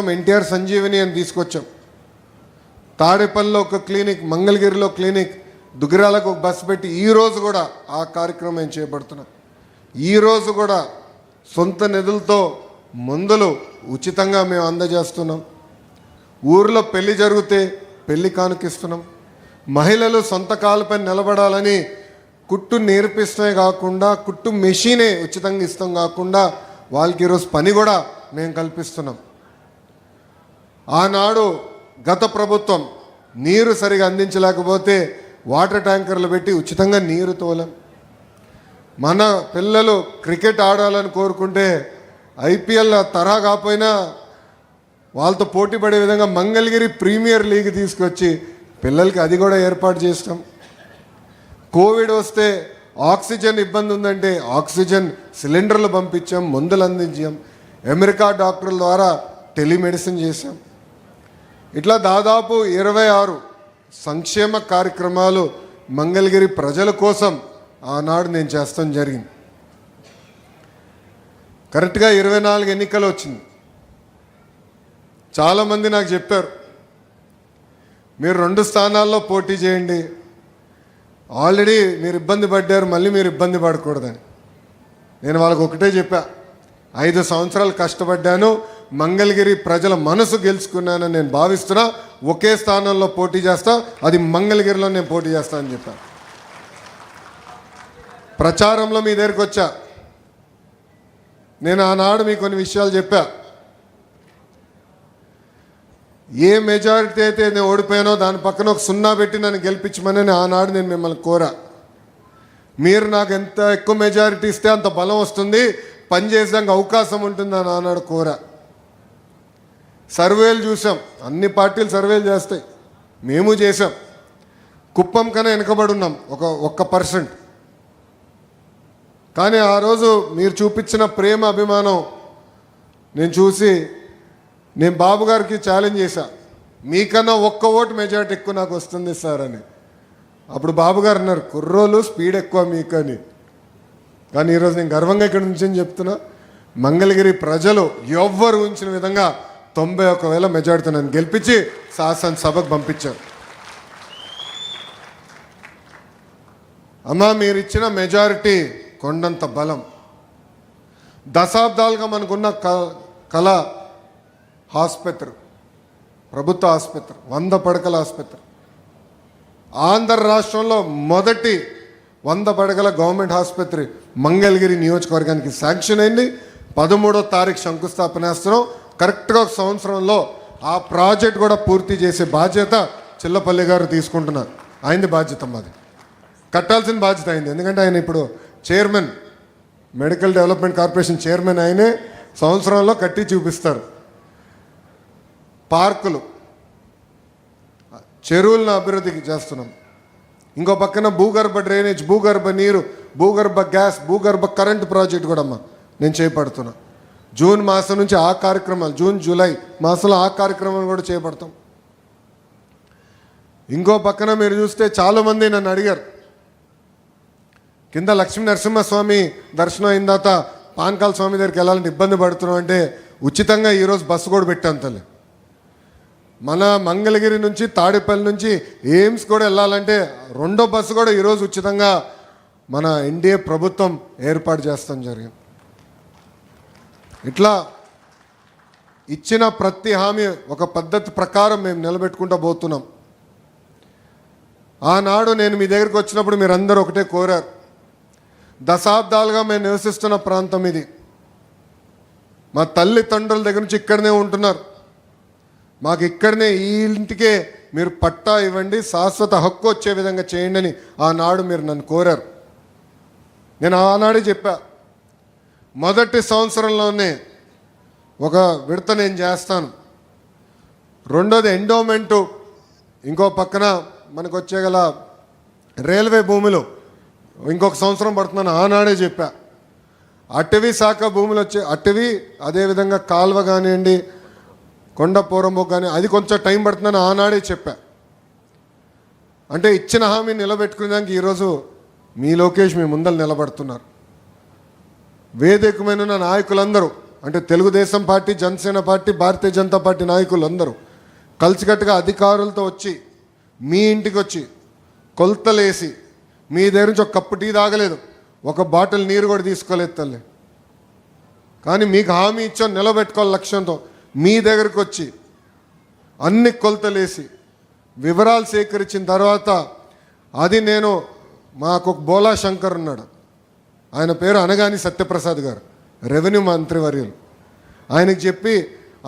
ఎన్టీఆర్ సంజీవని అని తీసుకొచ్చాం. తాడేపల్లిలో ఒక క్లినిక్ మంగళగిరిలో క్లినిక్ దుగ్గిరాలకు ఒక బస్సు పెట్టి ఈ రోజు కూడా ఆ కార్యక్రమం ఏం చేపడుతున్నాం ఈ రోజు కూడా సొంత నిధులతో మందులు ఉచితంగా మేము అందజేస్తున్నాం. ఊర్లో పెళ్ళి జరిగితే పెళ్ళి కానుకిస్తున్నాం. మహిళలు సొంత కాలుపై నిలబడాలని కుట్టు నేర్పిస్తే కాకుండా కుట్టు మెషినే ఉచితంగా ఇస్తాం కాకుండా వాళ్ళకి ఈరోజు పని కూడా మేము కల్పిస్తున్నాం. ఆనాడు గత ప్రభుత్వం నీరు సరిగా అందించలేకపోతే వాటర్ ట్యాంకర్లు పెట్టి ఉచితంగా నీరు తోలం. మన పిల్లలు క్రికెట్ ఆడాలని కోరుకుంటే ఐపీఎల్ తరహా కాకపోయినా వాళ్ళతో పోటీ పడే విధంగా మంగళగిరి ప్రీమియర్ లీగ్ తీసుకొచ్చి పిల్లలకి అది కూడా ఏర్పాటు చేస్తాం కోవిడ్ వస్తే ఆక్సిజన్ ఇబ్బంది ఉందంటే ఆక్సిజన్ సిలిండర్లు పంపించాం మందులు అందించాం. అమెరికా డాక్టర్ల ద్వారా టెలిమెడిసిన్ చేశాం. ఇట్లా దాదాపు ఇరవై ఆరు సంక్షేమ కార్యక్రమాలు మంగళగిరి ప్రజల కోసం ఆనాడు నేను చేస్తాం జరిగింది. కరెక్ట్గా ఇరవై నాలుగు ఎన్నికలు వచ్చింది. చాలామంది నాకు చెప్పారు మీరు రెండు స్థానాల్లో పోటీ చేయండి ఆల్రెడీ మీరు ఇబ్బంది పడ్డారు మళ్ళీ మీరు ఇబ్బంది పడకూడదని. నేను వాళ్ళకు ఒకటే చెప్పా ఐదు సంవత్సరాలు కష్టపడ్డాను మంగళగిరి ప్రజల మనసు గెలుచుకున్నానని నేను భావిస్తున్నా. ఒకే స్థానంలో పోటీ చేస్తా. అది మంగళగిరిలో నేను పోటీ చేస్తా అని చెప్పాను ప్రచారంలో మీ దగ్గరికి వచ్చా. నేను ఆనాడు మీకు కొన్ని విషయాలు చెప్పా. ఏ మెజారిటీ అయితే నేను ఓడిపోయానో దాని పక్కన ఒక సున్నా పెట్టి నన్ను గెలిపించమని ఆనాడు నేను మిమ్మల్ని కోరా. మీరు నాకు ఎంత ఎక్కువ మెజారిటీ ఇస్తే అంత బలం వస్తుంది. పనిచేసాక అవకాశం ఉంటుంది అని ఆనాడు కోరా. సర్వేలు చూసాం. అన్ని పార్టీలు సర్వేలు చేస్తాయి. మేము చేసాం. కుప్పం కన్నా వెనకబడి ఉన్నాం ఒక ఒక్క పర్సెంట్. కానీ ఆ రోజు మీరు చూపించిన ప్రేమ అభిమానం నేను చూసి నేను బాబు గారికి ఛాలెంజ్ చేశా. మీకన్నా ఒక్క ఓటు మెజార్టీ ఎక్కువ నాకు వస్తుంది సార్ అని. అప్పుడు బాబు గారు అన్నారు కుర్రోలు స్పీడ్ ఎక్కువ మీకు అని కానీ ఈరోజు నేను గర్వంగా ఇక్కడ నుంచి చెప్తున్నా మంగళగిరి ప్రజలు ఎవ్వరు ఉంచిన విధంగా తొంభై ఒక వేల మెజార్టీతో నన్ను గెలిపించి శాసనసభకు పంపించారు. అమ్మా మీరు ఇచ్చిన మెజారిటీ కొండంత బలం. దశాబ్దాలుగా మనకున్న క- కళ ఆసుపత్రి ప్రభుత్వ ఆసుపత్రి వంద పడకల ఆసుపత్రి. ఆంధ్ర రాష్ట్రంలో మొదటి వంద పడగల గవర్నమెంట్ ఆసుపత్రి మంగళగిరి నియోజకవర్గానికి శాంక్షన్ అయింది. పదమూడో తారీఖు శంకుస్థాపన వేస్తున్నాం కరెక్ట్గా ఒక సంవత్సరంలో ఆ ప్రాజెక్ట్ కూడా పూర్తి చేసే బాధ్యత చిల్లపల్లి గారు తీసుకుంటున్నారు. ఆయనది బాధ్యత మాది. కట్టాల్సిన బాధ్యత అయింది. ఎందుకంటే ఆయన ఇప్పుడు chairman medical development corporation chairman ఆయనే సంవత్సరంలో కట్టి చూపిస్తారు. పార్కులు. చెరువులను అభివృద్ధికి చేస్తున్నాం. ఇంకో పక్కన భూగర్భ డ్రైనేజ్ భూగర్భ నీరు భూగర్భ గ్యాస్ భూగర్భ కరెంట్ ప్రాజెక్ట్ కూడా అమ్మా నేను చేపడుతున్నా. జూన్ మాసం నుంచి ఆ కార్యక్రమాలు జూన్ జూలై మాసంలో ఆ కార్యక్రమాలు కూడా చేపడతాం. ఇంకో పక్కన మీరు చూస్తే చాలామంది నన్ను అడిగారు. కింద లక్ష్మీ నరసింహస్వామి దర్శనం అయిన తర్వాత పాన్కాల స్వామి దగ్గరికి వెళ్ళాలని ఇబ్బంది పడుతున్నాం అంటే ఉచితంగా ఈరోజు బస్సు కూడా పెట్టాను తల్లి. మన మంగళగిరి నుంచి తాడేపల్లి నుంచి ఎయిమ్స్ కూడా వెళ్ళాలంటే రెండో బస్సు కూడా ఈరోజు ఉచితంగా మన ఎన్డీఏ ప్రభుత్వం ఏర్పాటు చేస్తాం జరిగింది. ఇట్లా ఇచ్చిన ప్రతి హామీ ఒక పద్ధతి ప్రకారం మేము నిలబెట్టుకుంటూ పోతున్నాం. ఆనాడు నేను మీ దగ్గరికి వచ్చినప్పుడు మీరందరూ ఒకటే కోరారు. దశాబ్దాలుగా మేము నివసిస్తున్న ప్రాంతం ఇది. మా తల్లిదండ్రుల దగ్గర నుంచి ఇక్కడనే ఉంటున్నారు. మాకు ఇక్కడనే ఈ ఇంటికే మీరు పట్టా ఇవ్వండి శాశ్వత హక్కు వచ్చే విధంగా చేయండి అని ఆనాడు మీరు నన్ను కోరారు. నేను ఆనాడే చెప్పా. మొదటి సంవత్సరంలోనే ఒక విడత నేను చేస్తాను. రెండోది ఎండోమెంటు ఇంకో పక్కన మనకు వచ్చే గల రైల్వే భూములు ఇంకొక సంవత్సరం పడుతుందని ఆనాడే చెప్పా. అటవీ శాఖ భూములు వచ్చే అటవీ అదేవిధంగా కాల్వ కానివ్వండి కొండ పూరము కానీ అది కొంచెం టైం పడుతుందని ఆనాడే చెప్పా. అంటే ఇచ్చిన హామీ నిలబెట్టుకునేదానికి ఈరోజు మీ లోకేష్ మీ ముందర నిలబడుతున్నారు. వేదికమైన నాయకులందరూ అంటే Telugu Desam party Janasena party Bharatiya Janata party నాయకులు అందరూ కలిసికట్టుగా అధికారులతో వచ్చి మీ ఇంటికి వచ్చి కొలతలేసి మీ దగ్గర నుంచి ఒక కప్పు టీ తాగలేదు ఒక బాటిల్ నీరు కూడా తీసుకోలేదు తల్లి. కానీ మీకు హామీ ఇచ్చాం నిలబెట్టుకోవాలి లక్ష్యంతో. మీ దగ్గరకు వచ్చి అన్ని కొలతలేసి వివరాలు సేకరించిన తర్వాత అది నేను మాకు ఒక బోలా శంకర్ ఉన్నాడు. ఆయన పేరు అనగాని సత్యప్రసాద్ గారు రెవెన్యూ మంత్రివర్యులు ఆయనకి చెప్పి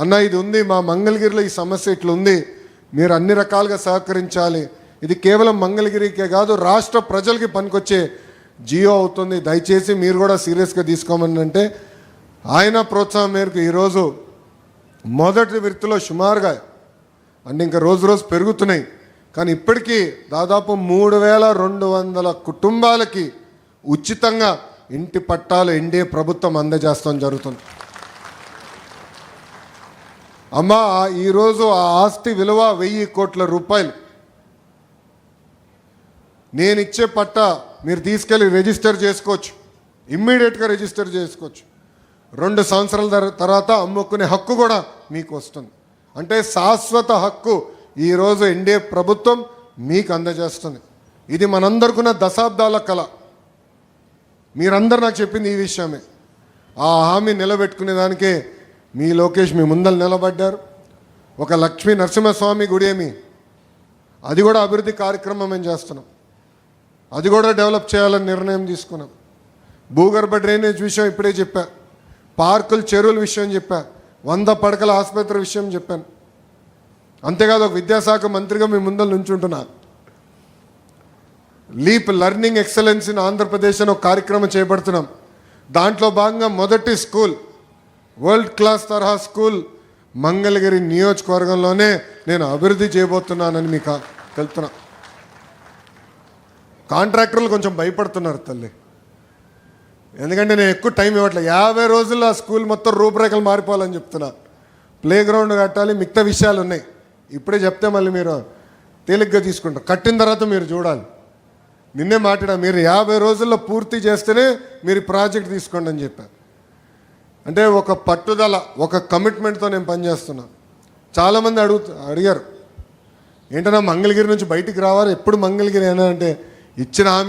అన్న ఇది ఉంది మా మంగళగిరిలో ఈ సమస్య ఇట్లా ఉంది మీరు అన్ని రకాలుగా సహకరించాలి. ఇది కేవలం మంగళగిరికే కాదు రాష్ట్ర ప్రజలకి పనికొచ్చే జియో అవుతుంది. దయచేసి మీరు కూడా సీరియస్గా తీసుకోమని అంటే ఆయన ప్రోత్సాహం మేరకు ఈరోజు మొదటి విడతలో సుమారుగా అంటే ఇంకా రోజు రోజు పెరుగుతున్నాయి. కానీ ఇప్పటికీ దాదాపు మూడు వేల రెండు వందల కుటుంబాలకి ఉచితంగా ఇంటి పట్టాలు ఎన్డీఏ ప్రభుత్వం అందజేస్తాం జరుగుతుంది. అమ్మా ఈరోజు ఆ ఆస్తి విలువ వెయ్యి కోట్ల రూపాయలు. నేను ఇచ్చే పట్ట మీరు తీసుకెళ్ళి రిజిస్టర్ చేసుకోవచ్చు. ఇమ్మీడియట్గా రిజిస్టర్ చేసుకోవచ్చు. రెండు సంవత్సరాల తర్వాత అమ్ముకునే హక్కు కూడా మీకు వస్తుంది. అంటే శాశ్వత హక్కు ఈరోజు ఎన్డీఏ ప్రభుత్వం మీకు అందజేస్తుంది. ఇది మనందరికున్న దశాబ్దాల కళ. మీరందరూ నాకు చెప్పింది ఈ విషయమే. ఆ హామీ నిలబెట్టుకునేదానికే మీ లోకేష్ మీ ముందర నిలబడ్డారు. ఒక లక్ష్మీ నరసింహస్వామి గుడి ఏమి? అది కూడా అభివృద్ధి కార్యక్రమం మేము చేస్తున్నాం. అది కూడా డెవలప్ చేయాలని నిర్ణయం తీసుకున్నాం. భూగర్భ డ్రైనేజ్ విషయం ఇప్పుడే చెప్పా. పార్కులు చెరువుల విషయం చెప్పా. వంద పడకల ఆసుపత్రి విషయం చెప్పాను. అంతేకాదు ఒక విద్యాశాఖ మంత్రిగా మీ ముందర నుంచుంటున్నాను LEAP learning excellence in Andhra Pradesh అని ఒక కార్యక్రమం చేపడుతున్నాం. దాంట్లో భాగంగా మొదటి స్కూల్ వరల్డ్ క్లాస్ తరహా స్కూల్ మంగళగిరి నియోజకవర్గంలోనే నేను అభివృద్ధి చేయబోతున్నానని మీకు తెలుపుతున్నా. కాంట్రాక్టర్లు కొంచెం భయపడుతున్నారు తల్లి. ఎందుకంటే నేను ఎక్కువ టైం ఇవ్వట్లే. యాభై రోజుల్లో ఆ స్కూల్ మొత్తం రూపురేఖలు మారిపోవాలని చెప్తున్నా. ప్లే గ్రౌండ్ కట్టాలి మిగతా విషయాలు ఉన్నాయి. ఇప్పుడే చెప్తే మళ్ళీ మీరు తేలిగ్గా తీసుకుంటారు. కట్టిన తర్వాత మీరు చూడాలి. నిన్నే మాట్లాడా మీరు యాభై రోజుల్లో పూర్తి చేస్తేనే మీరు ప్రాజెక్ట్ తీసుకోండి అని చెప్పారు అంటే ఒక పట్టుదల ఒక కమిట్మెంట్తో నేను పనిచేస్తున్నా. చాలామంది అడుగు అడిగారు ఏంటన్నా మంగళగిరి నుంచి బయటికి రావాలి? ఎప్పుడు మంగళగిరి అని? అంటే ఇచ్చిన హామీ